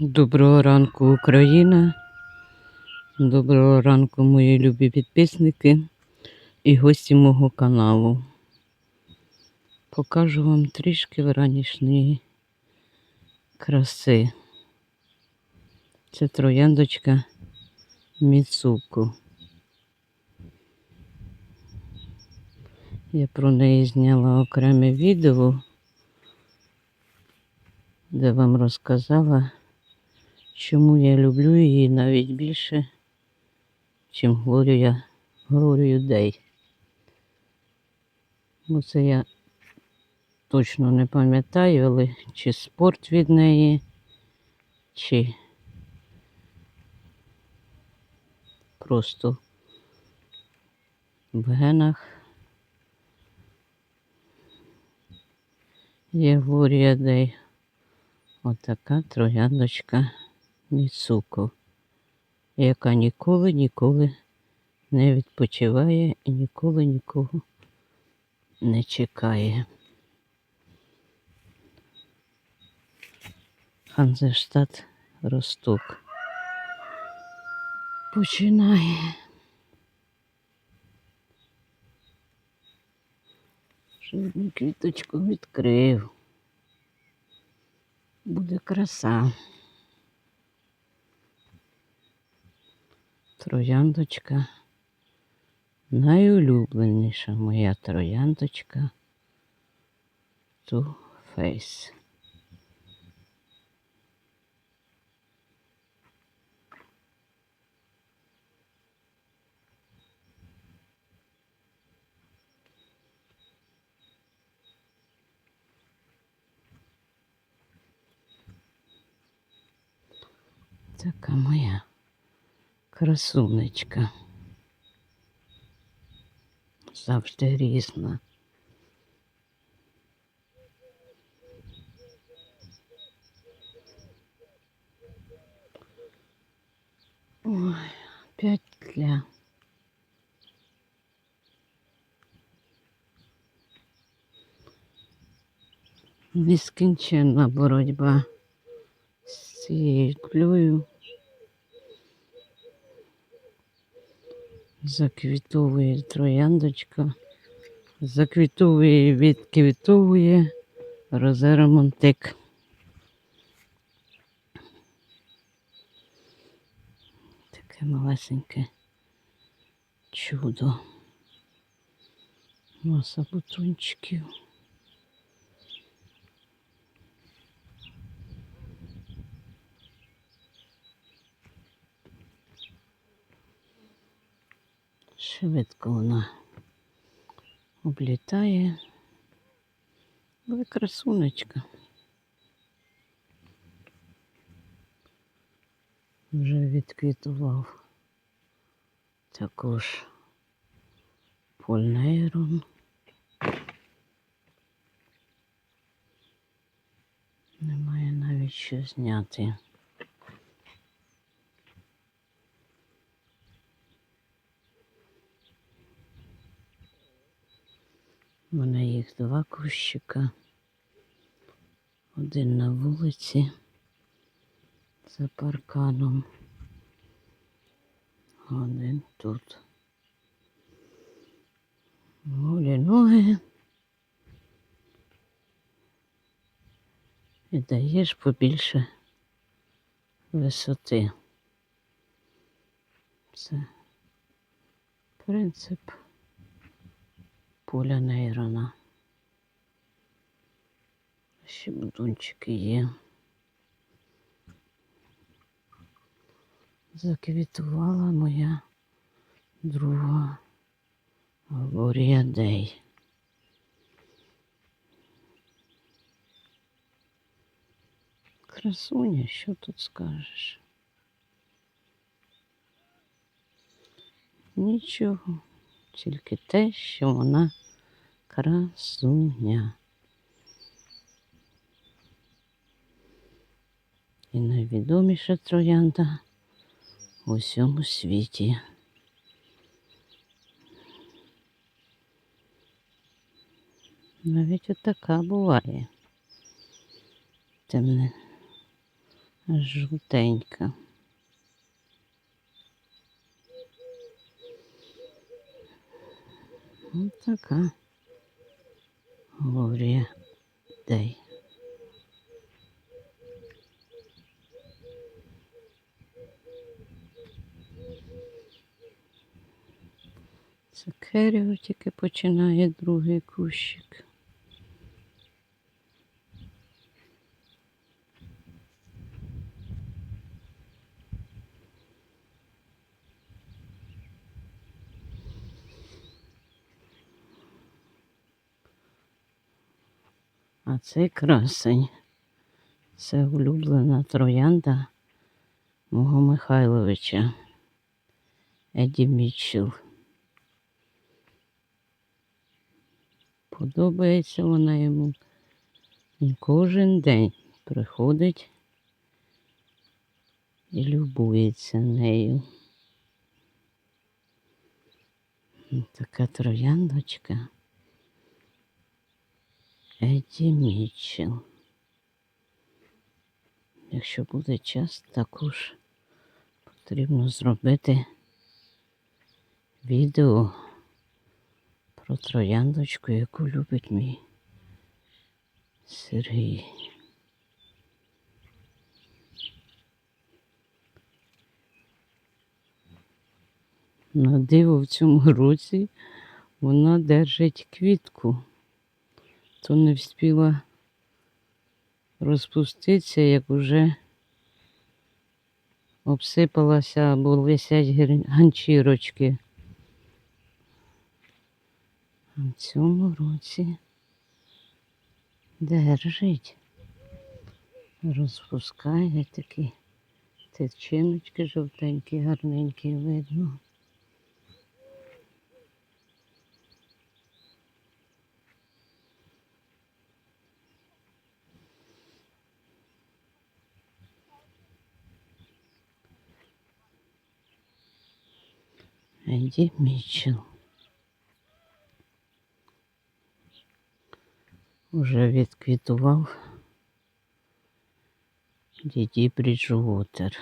Доброго ранку, Україна. Доброго ранку, мої любі підписники і гості мого каналу. Покажу вам трішки вранішньої краси. Це трояндочка Міцуку. Я про неї зняла окреме відео, де вам розказала, чому я люблю її навіть більше, чим Глорія, Глорію Дей. Бо це я точно не пам'ятаю, але чи спорт від неї, чи просто в генах є Глорія Дей. Отака трояндочка Міцуко, яка ніколи ніколи не відпочиває і ніколи нікого не чекає. Ханзештат Росток. Починає. Ще одну квіточку відкрив. Буде краса. Трояндочка. Найулюбленіша моя трояндочка. Ту фейс. Така моя красунечка. Завжди різна. Ой, опять тля. Нескінченна боротьба з цією тлею. Заквітовує трояндочка. Заквітовує, відквітовує Розера Монтик. Таке малесеньке чудо. Маса бутончиків. Швидко вона облітає. Але красунечка. Вже відквітував також польнейрон. Немає навіть що зняти. У мене їх два кущика. Один на вулиці за парканом. Один тут. Голі ноги. І даєш побільше висоти. Це принцип поля нейрона. Ще бутончики є. Заквітувала моя друга Глорія Дей. Красуня, що тут скажеш? Нічого, тільки те, що вона красуня. І найвідоміша троянда у всьому світі. Навіть отака буває. Темне жовтенька. Ось така Глорія. Це керіо тільки починає другий кущик. А цей красень. Це улюблена троянда мого Михайловича Еді Мітчелл. Подобається вона йому. Він кожен день приходить і любується нею. Така трояндочка. Еді Мітчелл. Якщо буде час, також потрібно зробити відео про трояндочку, яку любить мій Сергій. На диво в цьому році вона держить квітку, то не встигла розпуститися, як уже обсипалася або висять ганчірочки. В цьому році держить. Розпускає такі тичиночки жовтенькі, гарненькі видно. Еді Мітчелл. Уже відквітував діді Бріджвотер.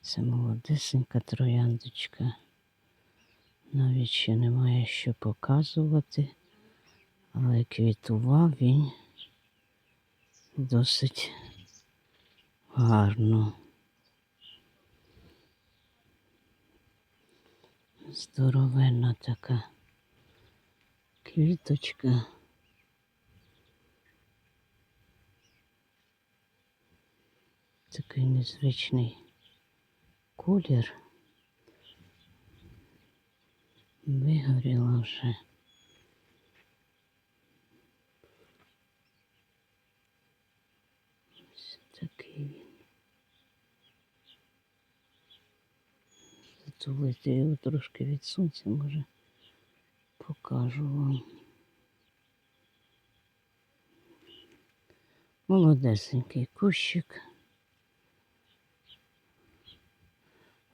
Це молодесенька трояндочка. Навіть ще немає що показувати, але квітував він досить гарно. Здоровенна така квіточка. Такий незвичний колір. Вигоріла вже. Ось такий він. Затулити його трошки від сонця, може, покажу вам. Молодесенький кущик.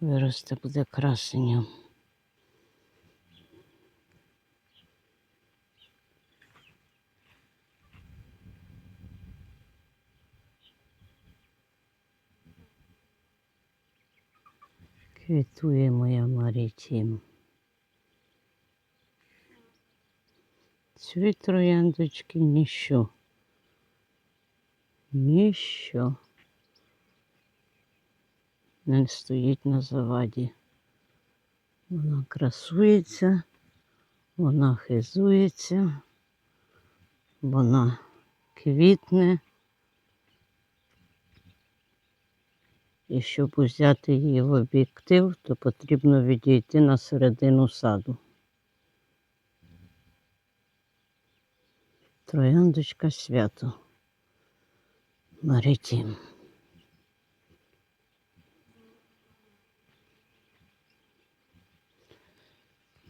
Виросте буде красенням. Квітує моя Марітім. Ці трояндочки ніщо. Ніщо не стоїть на заваді. Вона красується, вона хизується, вона квітне. І щоб взяти її в об'єктив, то потрібно відійти на середину саду. Трояндочка свято. Маритім.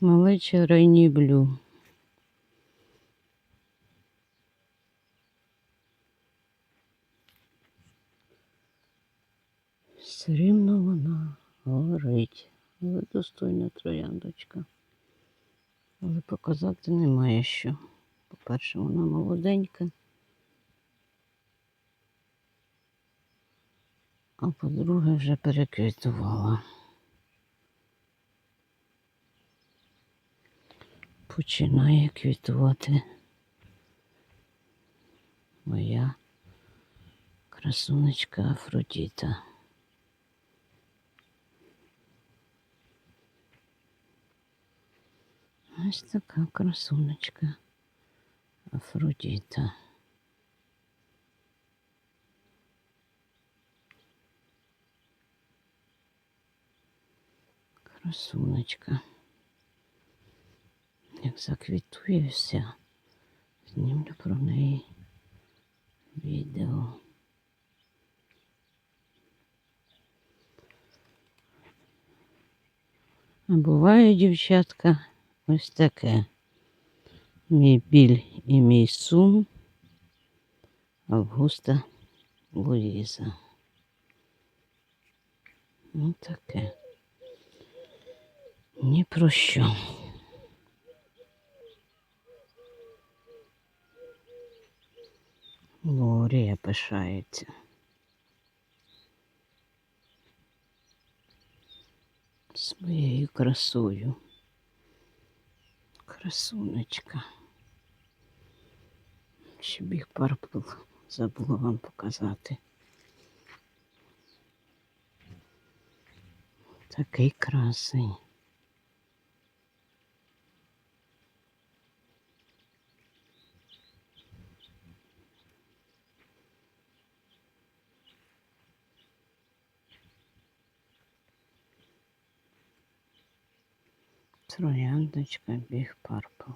Малеча райні блю. Все вона горить. Але достойна трояндочка. Але показати немає що. По-перше, вона молоденька. а по-друге вже переквітувала. Починає квітувати моя красунечка Афродіта. Ось така красунечка Афродіта. Красунечка. Як заквітує вся, знімлю про неї відео. А буває, дівчатка, ось таке. Мій біль і мій сум Августа Луїза. Ну таке. Ні про що. Лорія пишається. Своєю красою. Красунечка. Щоб їх парпл забула вам показати. Такий красень. Трояндочка біг парпл.